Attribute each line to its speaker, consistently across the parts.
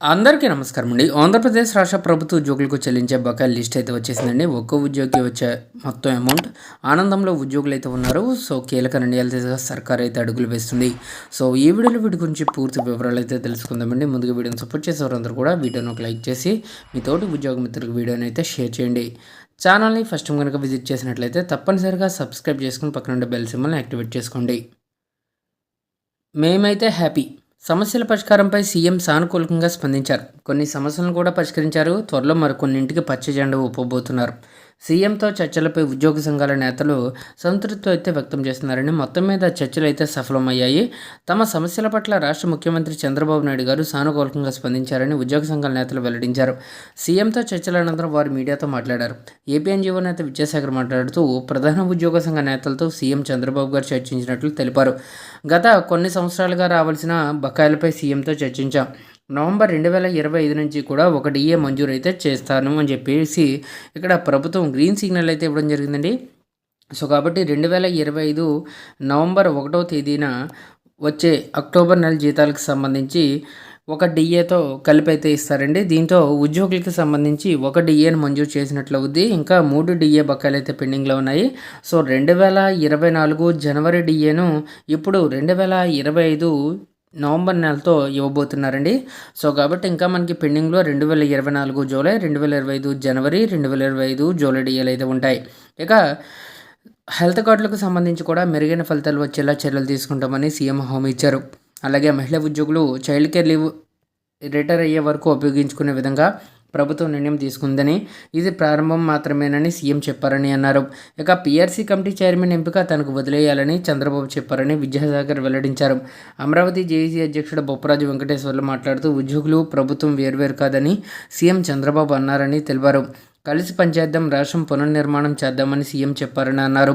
Speaker 1: అందరికీ నమస్కారం అండి ఆంధ్రప్రదేశ్ రాష్ట్ర ప్రభుత్వ ఉద్యోగులకు చెల్లించే బకాయిల లిస్ట్ అయితే వచ్చేసిందండి. ఒక్కో ఉద్యోగి వచ్చే మొత్తం అమౌంట్ ఆనందంలో ఉద్యోగులు అయితే ఉన్నారు. సో కీలక నిర్ణయాలు తీసుకో సర్కార్ అయితే అడుగులు వేస్తుంది. సో ఈ వీడియోలో వీటి గురించి పూర్తి వివరాలు అయితే తెలుసుకుందామండి. ముందుగా వీడియోని సపోర్ట్ చేసేవారందరూ కూడా వీడియోని ఒక లైక్ చేసి మీ తోటి ఉద్యోగ మిత్రులకు వీడియోని అయితే షేర్ చేయండి. ఛానల్ని ఫస్ట్ టైం కనుక విజిట్ చేసినట్లయితే తప్పనిసరిగా సబ్స్క్రైబ్ చేసుకుని పక్కన ఉండే బెల్ సింబల్ని యాక్టివేట్ చేసుకోండి. మేమైతే హ్యాపీ సమస్యల పరిష్కారంపై సీఎం సానుకూలంగా స్పందించారు. కొన్ని సమస్యలను కూడా పరిష్కరించారు. త్వరలో మరికొన్నింటికి పచ్చ జెండా ఊపబోతున్నారు. సీఎంతో చర్చలపై ఉద్యోగ సంఘాల నేతలు సంతృప్తి అయితే వ్యక్తం చేస్తున్నారని మొత్తం మీద చర్చలు అయితే సఫలమయ్యాయి. తమ సమస్యల పట్ల రాష్ట్ర ముఖ్యమంత్రి చంద్రబాబు నాయుడు గారు సానుకూలంగా స్పందించారని ఉద్యోగ సంఘాల నేతలు వెల్లడించారు. సీఎంతో చర్చల అనంతరం వారు మీడియాతో మాట్లాడారు. ఏపీఎన్జీఓ నేత విద్యాసాగర్ మాట్లాడుతూ ప్రధాన ఉద్యోగ సంఘ నేతలతో సీఎం చంద్రబాబు గారు చర్చించినట్లు తెలిపారు. గత కొన్ని సంవత్సరాలుగా రావాల్సిన బకాయిలపై సీఎంతో చర్చించాం. నవంబర్ రెండు వేల ఇరవై ఐదు నుంచి కూడా ఒక డిఏ మంజూరు అయితే చేస్తాను అని చెప్పేసి ఇక్కడ ప్రభుత్వం గ్రీన్ సిగ్నల్ అయితే ఇవ్వడం జరిగిందండి. సో కాబట్టి రెండు వేల ఇరవై ఐదు నవంబర్ ఒకటో తేదీన వచ్చే అక్టోబర్ నెల జీతాలకు సంబంధించి ఒక డిఏతో కలిపి అయితే ఇస్తారండి. దీంతో ఉద్యోగులకు సంబంధించి ఒక డిఏను మంజూరు చేసినట్లు అవుద్ది ఇంకా మూడు డిఏ బకాయిలు అయితే పెండింగ్లో ఉన్నాయి. సో రెండు వేల ఇరవై నాలుగు జనవరి డిఏను ఇప్పుడు రెండు వేల ఇరవై ఐదు నవంబర్ నెలతో ఇవ్వబోతున్నారండి. సో కాబట్టి ఇంకా మనకి పెండింగ్లో రెండు వేల ఇరవై నాలుగు జూలై రెండు వేల ఇరవై ఐదు జనవరి రెండు వేల ఇరవై ఐదు జూలై డిఏలు అయితే ఉంటాయి. ఇక హెల్త్ కార్డులకు సంబంధించి కూడా మెరుగైన ఫలితాలు వచ్చేలా చర్యలు తీసుకుంటామని సీఎం హామీ ఇచ్చారు. అలాగే మహిళా ఉద్యోగులు చైల్డ్ కేర్ లీవ్ రిటైర్ అయ్యే వరకు ఉపయోగించుకునే విధంగా ప్రభుత్వం నిర్ణయం తీసుకుందని ఇది ప్రారంభం మాత్రమేనని సీఎం చెప్పారని అన్నారు. ఇక పీఆర్సీ కమిటీ చైర్మన్ ఎంపిక తనకు వదిలేయాలని చంద్రబాబు చెప్పారని విద్యాసాగర్ వెల్లడించారు. అమరావతి జేఏసీ అధ్యక్షుడు బొప్పరాజు వెంకటేశ్వర్లు మాట్లాడుతూ ఉద్యోగులు ప్రభుత్వం వేర్వేరు కాదని సీఎం చంద్రబాబు అన్నారని తెలిపారు. కలిసి పనిచేద్దాం రాష్ట్రం పునర్నిర్మాణం చేద్దామని సీఎం చెప్పారని అన్నారు.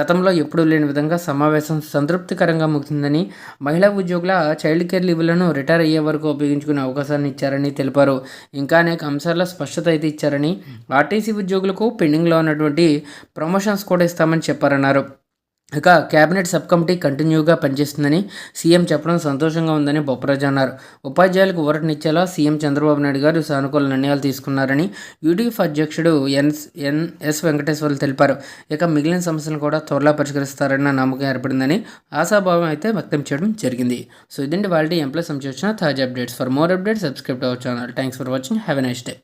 Speaker 1: గతంలో ఎప్పుడూ లేని విధంగా సమావేశం సంతృప్తికరంగా ముగిసిందని మహిళా ఉద్యోగుల చైల్డ్ కేర్ లీవ్లను రిటైర్ అయ్యే వరకు ఉపయోగించుకునే అవకాశాన్ని ఇచ్చారని తెలిపారు. ఇంకా అనేక అంశాల్లో స్పష్టత అయితే ఇచ్చారని ఆర్టీసీ ఉద్యోగులకు పెండింగ్లో ఉన్నటువంటి ప్రమోషన్స్ కూడా ఇస్తామని చెప్పారన్నారు. ఇక కేబినెట్ సబ్ కమిటీ కంటిన్యూగా పనిచేస్తుందని సీఎం చెప్పడం సంతోషంగా ఉందని బొప్పరాజు అన్నారు. ఉపాధ్యాయులకు ఊరటనిచ్చేలా సీఎం చంద్రబాబు నాయుడు గారు సానుకూల నిర్ణయాలు తీసుకున్నారని యూడీఎఫ్ అధ్యక్షుడు ఎన్ ఎన్ఎస్ వెంకటేశ్వర్లు తెలిపారు. ఇక మిగిలిన సమస్యలను కూడా త్వరలో పరిష్కరిస్తారన్న నమ్మకం ఏర్పడిందని ఆశాభావం అయితే వ్యక్తం చేయడం జరిగింది. సో ఇదండి వాళ్ళ ఎంప్లాయ్ సంబంధించిన తాజా updates. For more updates subscribe our channel. Thanks for watching. Have a nice day.